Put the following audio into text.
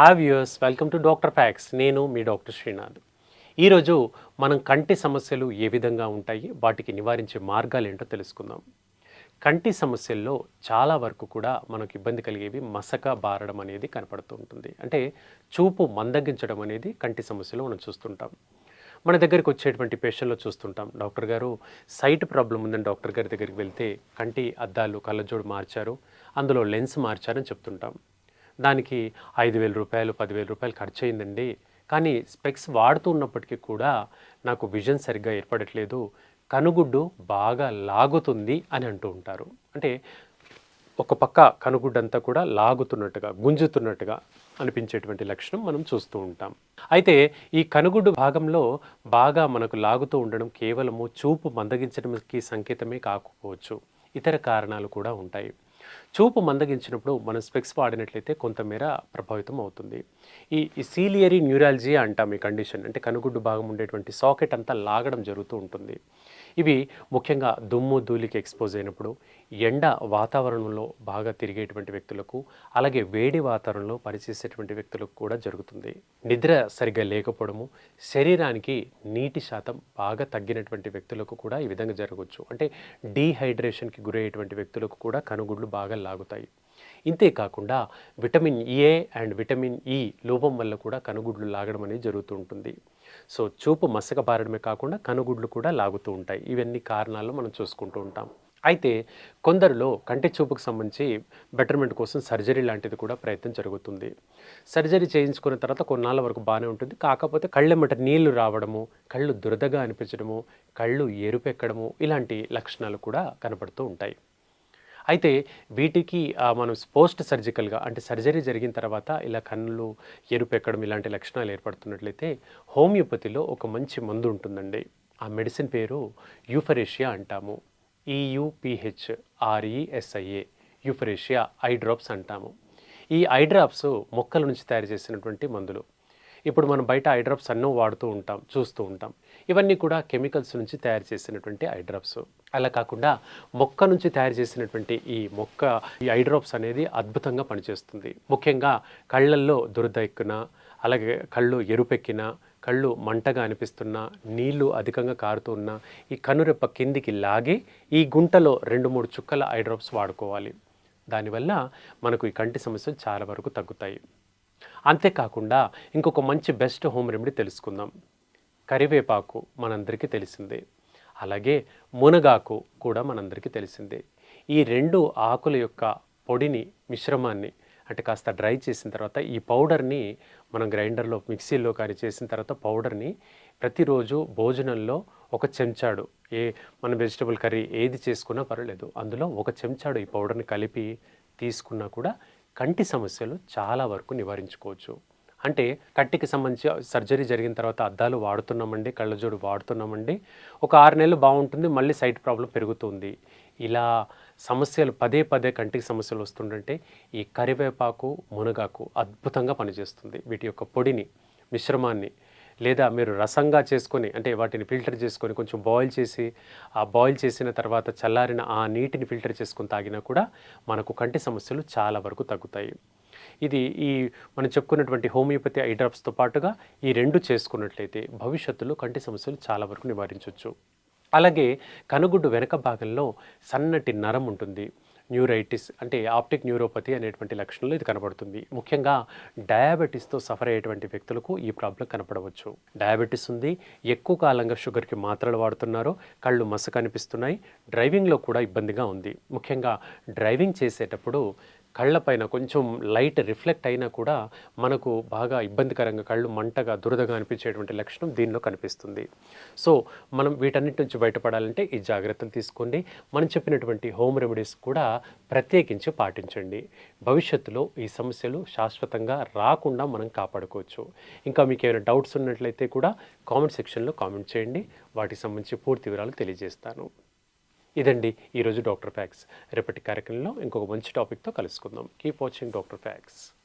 Hi viewers welcome to doctor facts నేను మీ doctor Srinath ఈరోజు మనం కంటి సమస్యలు ఏ విధంగా ఉంటాయి వాటికి నివారించే మార్గాలు ఏంటో తెలుసుకుందాం. కంటి సమస్యల్లో చాలా వరకు కూడా మనకు ఇబ్బంది కలిగేవి మసక బారడం అనేది కనపడుతూ ఉంటుంది. అంటే చూపు మందగించడం అనేది కంటి సమస్యలో మనం చూస్తుంటాం. మన దగ్గరికి వచ్చేటువంటి పేషెంట్లో చూస్తుంటాం. డాక్టర్ గారు సైట్ ప్రాబ్లం ఉందని డాక్టర్ గారి దగ్గరికి వెళ్తే కంటి అద్దాలు కళ్ళజోడు మార్చారు. అందులో లెన్స్ మార్చారని చెప్తుంటాం. దానికి ఐదు వేల రూపాయలు పదివేల రూపాయలు ఖర్చు అయిందండి కానీ స్పెక్స్ వాడుతూ ఉన్నప్పటికీ కూడా నాకు విజన్ సరిగ్గా ఏర్పడట్లేదు. కనుగుడ్డు బాగా లాగుతుంది అని అంటూ ఉంటారు. అంటే ఒక పక్క కనుగుడ్డంతా కూడా లాగుతున్నట్టుగా గుంజుతున్నట్టుగా అనిపించేటువంటి లక్షణం మనం చూస్తూ ఉంటాం. అయితే ఈ కనుగుడ్డు భాగంలో బాగా మనకు లాగుతూ ఉండడం కేవలము చూపు మందగించడానికి సంకేతమే కాకపోవచ్చు. ఇతర కారణాలు కూడా ఉంటాయి. చూపు మందగించినప్పుడు మనం స్పెక్స్ వాడినట్లయితే కొంతమేర ప్రభావితం అవుతుంది. ఈ సీలియరీ న్యూరాలజీ అంటాం ఈ కండిషన్ అంటే కనుగుడ్డు భాగం ఉండేటువంటి సాకెట్ అంతా లాగడం జరుగుతూ ఉంటుంది. ఇవి ముఖ్యంగా దుమ్ము ధూళికి ఎక్స్పోజ్ అయినప్పుడు ఎండ వాతావరణంలో బాగా తిరిగేటువంటి వ్యక్తులకు అలాగే వేడి వాతావరణంలో పనిచేసేటువంటి వ్యక్తులకు కూడా జరుగుతుంది. నిద్ర సరిగ్గా లేకపోవడము శరీరానికి నీటి శాతం బాగా తగ్గినటువంటి వ్యక్తులకు కూడా ఈ విధంగా జరగవచ్చు. అంటే డీహైడ్రేషన్కి గురయ్యేటువంటి వ్యక్తులకు కూడా కనుగుడ్లు బాగా లాగుతాయి. ఇంతే కాకుండా vitamin A and vitamin E లోపం వల్ల కూడా కనుగుడ్లు లాగడం అనేది జరుగుతూ ఉంటుంది. సో చూపు మసక బారడమే కాకుండా కనుగుడ్లు కూడా లాగుతూ ఉంటాయి. ఇవన్నీ కారణాలు మనం చూసుకుంటూ ఉంటాం. అయితే కొందరిలో కంటి చూపుకు సంబంధించి బెటర్మెంట్ కోసం సర్జరీ లాంటిది కూడా ప్రయత్నం జరుగుతుంది. సర్జరీ చేయించుకున్న తర్వాత కొన్నాళ్ళ వరకు బాగానే ఉంటుంది. కాకపోతే కళ్ళెమ్మట నీళ్ళు రావడము కళ్ళు దురదగా అనిపించడము కళ్ళు ఎరుపెక్కడము ఇలాంటి లక్షణాలు కూడా కనపడుతూ ఉంటాయి. అయితే వీటికి మనం పోస్ట్ సర్జికల్గా అంటే సర్జరీ జరిగిన తర్వాత ఇలా కన్నులు ఎరుపెక్కడం ఇలాంటి లక్షణాలు ఏర్పడుతున్నట్లయితే హోమియోపతిలో ఒక మంచి మందు ఉంటుందండి. ఆ మెడిసిన్ పేరు యూఫరేషియా అంటాము. ఈయుపిహెచ్ ఆర్ఈఎస్ఐఏ యూఫరేషియా ఐ డ్రాప్స్ అంటాము. ఈ ఐ డ్రాప్స్ మొక్కల నుంచి తయారు చేసినటువంటి మందులు. ఇప్పుడు మనం బయట ఐడ్రాప్స్ అన్నో వాడుతూ ఉంటాం చూస్తూ ఉంటాం. ఇవన్నీ కూడా కెమికల్స్ నుంచి తయారు చేసినటువంటి ఐడ్రాప్స్ అలా కాకుండా మొక్క నుంచి తయారు చేసినటువంటి ఈ మొక్క ఈ ఐడ్రాప్స్ అనేది అద్భుతంగా పనిచేస్తుంది. ముఖ్యంగా కళ్ళల్లో దురద ఎక్కున అలాగే కళ్ళు ఎరుపెక్కిన కళ్ళు మంటగా అనిపిస్తున్నా నీళ్ళు అధికంగా కారుతున్నా ఈ కనురెప్ప కిందికి లాగి ఈ గుంటలో రెండు మూడు చుక్కల ఐడ్రాప్స్ వాడుకోవాలి. దానివల్ల మనకు ఈ కంటి సమస్యలు చాలా వరకు తగ్గుతాయి. అంతేకాకుండా ఇంకొక మంచి బెస్ట్ హోమ్ రెమెడీ తెలుసుకుందాం. కరివేపాకు మనందరికీ తెలిసిందే. అలాగే మునగాకు కూడా మనందరికీ తెలిసిందే. ఈ రెండు ఆకుల యొక్క పొడిని మిశ్రమాన్ని అంటే కాస్త డ్రై చేసిన తర్వాత ఈ పౌడర్ని మనం గ్రైండర్లో మిక్సీలో కానీ చేసిన తర్వాత పౌడర్ని ప్రతిరోజు భోజనంలో ఒక చెంచాడు ఏ మన వెజిటబుల్ కర్రీ ఏది చేసుకున్నా పర్వాలేదు. అందులో ఒక చెంచాడు ఈ పౌడర్ని కలిపి తీసుకున్నా కూడా కంటి సమస్యలు చాలా వరకు నివారించుకోవచ్చు. అంటే కంటికి సంబంధించి సర్జరీ జరిగిన తర్వాత అద్దాలు వాడుతున్నామండి కళ్ళజోడు వాడుతున్నామండి. ఒక ఆరు నెలలు బాగుంటుంది మళ్ళీ సైట్ ప్రాబ్లం పెరుగుతుంది. ఇలా సమస్యలు పదే పదే కంటికి సమస్యలు వస్తుండంటే ఈ కరివేపాకు మునగాకు అద్భుతంగా పనిచేస్తుంది. వీటి యొక్క పొడిని మిశ్రమాన్ని లేదా మీరు రసంగా చేసుకొని అంటే వాటిని ఫిల్టర్ చేసుకొని కొంచెం బాయిల్ చేసి ఆ బాయిల్ చేసిన తర్వాత చల్లారిన ఆ నీటిని ఫిల్టర్ చేసుకొని తాగినా కూడా మనకు కంటి సమస్యలు చాలా వరకు తగ్గుతాయి. ఇది ఈ మనం చెప్పుకున్నటువంటి హోమియోపతి ఐ డ్రాప్స్తో పాటుగా ఈ రెండు చేసుకున్నట్లయితే భవిష్యత్తులో కంటి సమస్యలు చాలా వరకు నివారించవచ్చు అలాగే కనుగుడ్డు వెనక భాగంలో సన్నటి నరం ఉంటుంది. న్యూరైటిస్ అంటే ఆప్టిక్ న్యూరోపతి అనేటువంటి లక్షణంలో ఇది కనబడుతుంది. ముఖ్యంగా డయాబెటీస్తో సఫర్ అయ్యేటువంటి వ్యక్తులకు ఈ ప్రాబ్లం కనపడవచ్చు. డయాబెటీస్ ఉంది ఎక్కువ కాలంగా షుగర్కి మాత్రలు వాడుతున్నారు కళ్ళు మసక కనిపిస్తున్నాయి డ్రైవింగ్లో కూడా ఇబ్బందిగా ఉంది. ముఖ్యంగా డ్రైవింగ్ చేసేటప్పుడు కళ్ళపైన కొంచెం లైట్ రిఫ్లెక్ట్ అయినా కూడా మనకు బాగా ఇబ్బందికరంగా కళ్ళు మంటగా దురదగా అనిపించేటువంటి లక్షణం దీనిలో కనిపిస్తుంది. సో మనం వీటన్నిటి నుంచి బయటపడాలంటే ఈ జాగ్రత్తలు తీసుకోండి. మనం చెప్పినటువంటి హోమ్ రెమెడీస్ కూడా ప్రత్యేకించి పాటించండి. భవిష్యత్తులో ఈ సమస్యలు శాశ్వతంగా రాకుండా మనం కాపాడుకోవచ్చు. ఇంకా మీకు ఏమైనా డౌట్స్ ఉన్నట్లయితే కూడా కామెంట్ సెక్షన్లో కామెంట్ చేయండి. వాటికి సంబంధించి పూర్తి వివరాలు తెలియజేస్తాను. ఇదండి ఈరోజు డాక్టర్ ఫ్యాక్స్. రేపటి కార్యక్రమంలో ఇంకొక మంచి టాపిక్తో కలుసుకుందాం. Keep watching doctor facts.